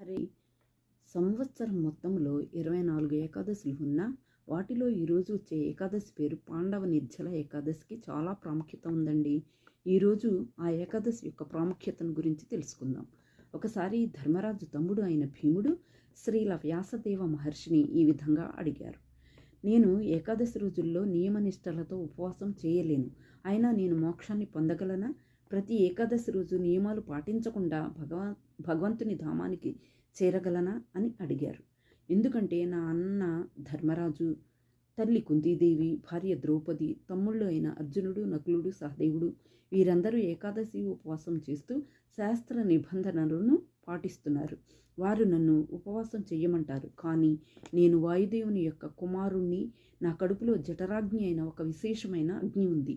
హరి. సంవత్సరం మొత్తంలో ఇరవై నాలుగు ఏకాదశులు ఉన్నా వాటిలో ఈరోజు వచ్చే ఏకాదశి పేరు పాండవ నిర్జల ఏకాదశికి చాలా ప్రాముఖ్యత ఉందండి. ఈరోజు ఆ ఏకాదశి యొక్క ప్రాముఖ్యతను గురించి తెలుసుకుందాం. ఒకసారి ధర్మరాజు తమ్ముడు అయిన భీముడు శ్రీల వ్యాసదేవ మహర్షిని ఈ విధంగా అడిగారు. నేను ఏకాదశి రోజుల్లో నియమనిష్టలతో ఉపవాసం చేయలేను. అయినా నేను మోక్షాన్ని పొందగలనా? ప్రతి ఏకాదశి రోజు నియమాలు పాటించకుండా భగవా భగవంతుని ధామానికి చేరగలనా అని అడిగారు. ఎందుకంటే నా అన్న ధర్మరాజు తల్లి కుంతీదేవి భార్య ద్రౌపది తమ్ముళ్ళు అయిన అర్జునుడు నకులుడు సహదేవుడు వీరందరూ ఏకాదశి ఉపవాసం చేస్తూ శాస్త్ర నిబంధనలను పాటిస్తున్నారు. వారు నన్ను ఉపవాసం చెయ్యమంటారు. కానీ నేను వాయుదేవుని యొక్క కుమారుణ్ణి నా కడుపులో జఠరాగ్ని అయిన ఒక విశేషమైన అగ్ని ఉంది.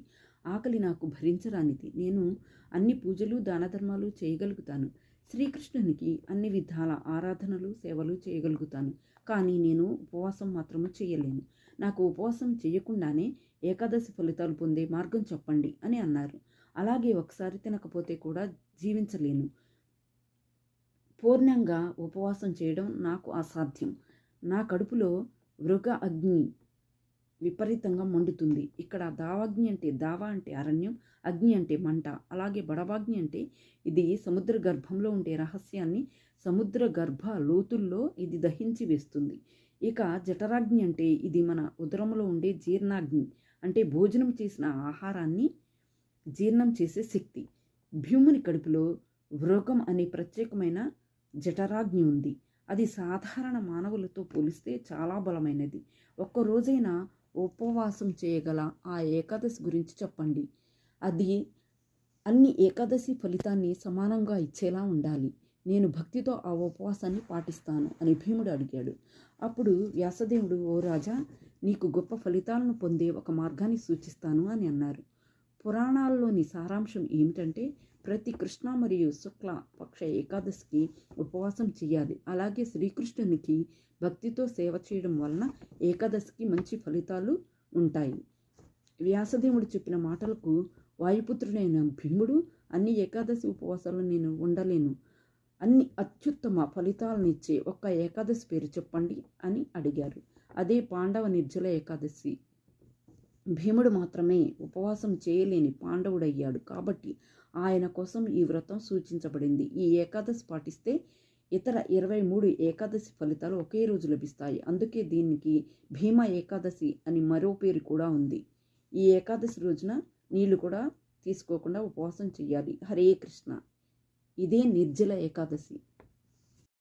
ఆకలి నాకు భరించరానిది. నేను అన్ని పూజలు దానధర్మాలు చేయగలుగుతాను. శ్రీకృష్ణునికి అన్ని విధాల ఆరాధనలు సేవలు చేయగలుగుతాను. కానీ నేను ఉపవాసం మాత్రము చేయలేను. నాకు ఉపవాసం చేయకుండానే ఏకాదశి ఫలితాలు పొందే మార్గం చెప్పండి అని అన్నారు. అలాగే ఒకసారి తినకపోతే కూడా జీవించలేను. పూర్ణంగా ఉపవాసం చేయడం నాకు అసాధ్యం. నా కడుపులో మృగ అగ్ని విపరీతంగా మండుతుంది. ఇక్కడ దావాగ్ని అంటే దావా అంటే అరణ్యం అగ్ని అంటే మంట అలాగే బడవాగ్ని అంటే ఇది సముద్ర గర్భంలో ఉండే రహస్యాన్ని సముద్ర గర్భ లోతుల్లో ఇది దహించి వేస్తుంది. ఇక జఠరాగ్ని అంటే ఇది మన ఉదరంలో ఉండే జీర్ణాగ్ని అంటే భోజనం చేసిన ఆహారాన్ని జీర్ణం చేసే శక్తి. భీముని కడుపులో వృగం అనే ప్రత్యేకమైన జఠరాగ్ని ఉంది. అది సాధారణ మానవులతో పోలిస్తే చాలా బలమైనది. ఒక్క రోజైనా ఉపవాసం చేయగల ఆ ఏకాదశి గురించి చెప్పండి. అది అన్ని ఏకాదశి ఫలితాన్ని సమానంగా ఇచ్చేలా ఉండాలి. నేను భక్తితో ఆ ఉపవాసాన్ని పాటిస్తాను అని భీముడు అడిగాడు. అప్పుడు వ్యాసదేవుడు ఓ రాజా నీకు గొప్ప ఫలితాలను పొందే ఒక మార్గాన్ని సూచిస్తాను అని అన్నారు. పురాణాల్లోని సారాంశం ఏమిటంటే ప్రతి కృష్ణ మరియు శుక్ల పక్ష ఏకాదశికి ఉపవాసం చేయాలి. అలాగే శ్రీకృష్ణునికి భక్తితో సేవ చేయడం వలన ఏకాదశికి మంచి ఫలితాలు ఉంటాయి. వ్యాసదేవుడు చెప్పిన మాటలకు వాయుపుత్రుడైన భీముడు అన్ని ఏకాదశి ఉపవాసాలు నేను ఉండలేను. అన్ని అత్యుత్తమ ఫలితాలను ఇచ్చే ఒక్క ఏకాదశి పేరు చెప్పండి అని అడిగారు అదే పాండవ నిర్జల ఏకాదశి. భీముడు మాత్రమే ఉపవాసం చేయలేని పాండవుడయ్యాడు కాబట్టి ఆయన కోసం ఈ వ్రతం సూచించబడింది. ఈ ఏకాదశి పాటిస్తే ఇతర ఇరవై మూడు ఏకాదశి ఫలితాలు ఒకే రోజు లభిస్తాయి. అందుకే దీనికి భీమ ఏకాదశి అని మరో పేరు కూడా ఉంది. ఈ ఏకాదశి రోజున నీళ్ళు కూడా తీసుకోకుండా ఉపవాసం చేయాలి. హరే కృష్ణ. ఇదే నిర్జల ఏకాదశి.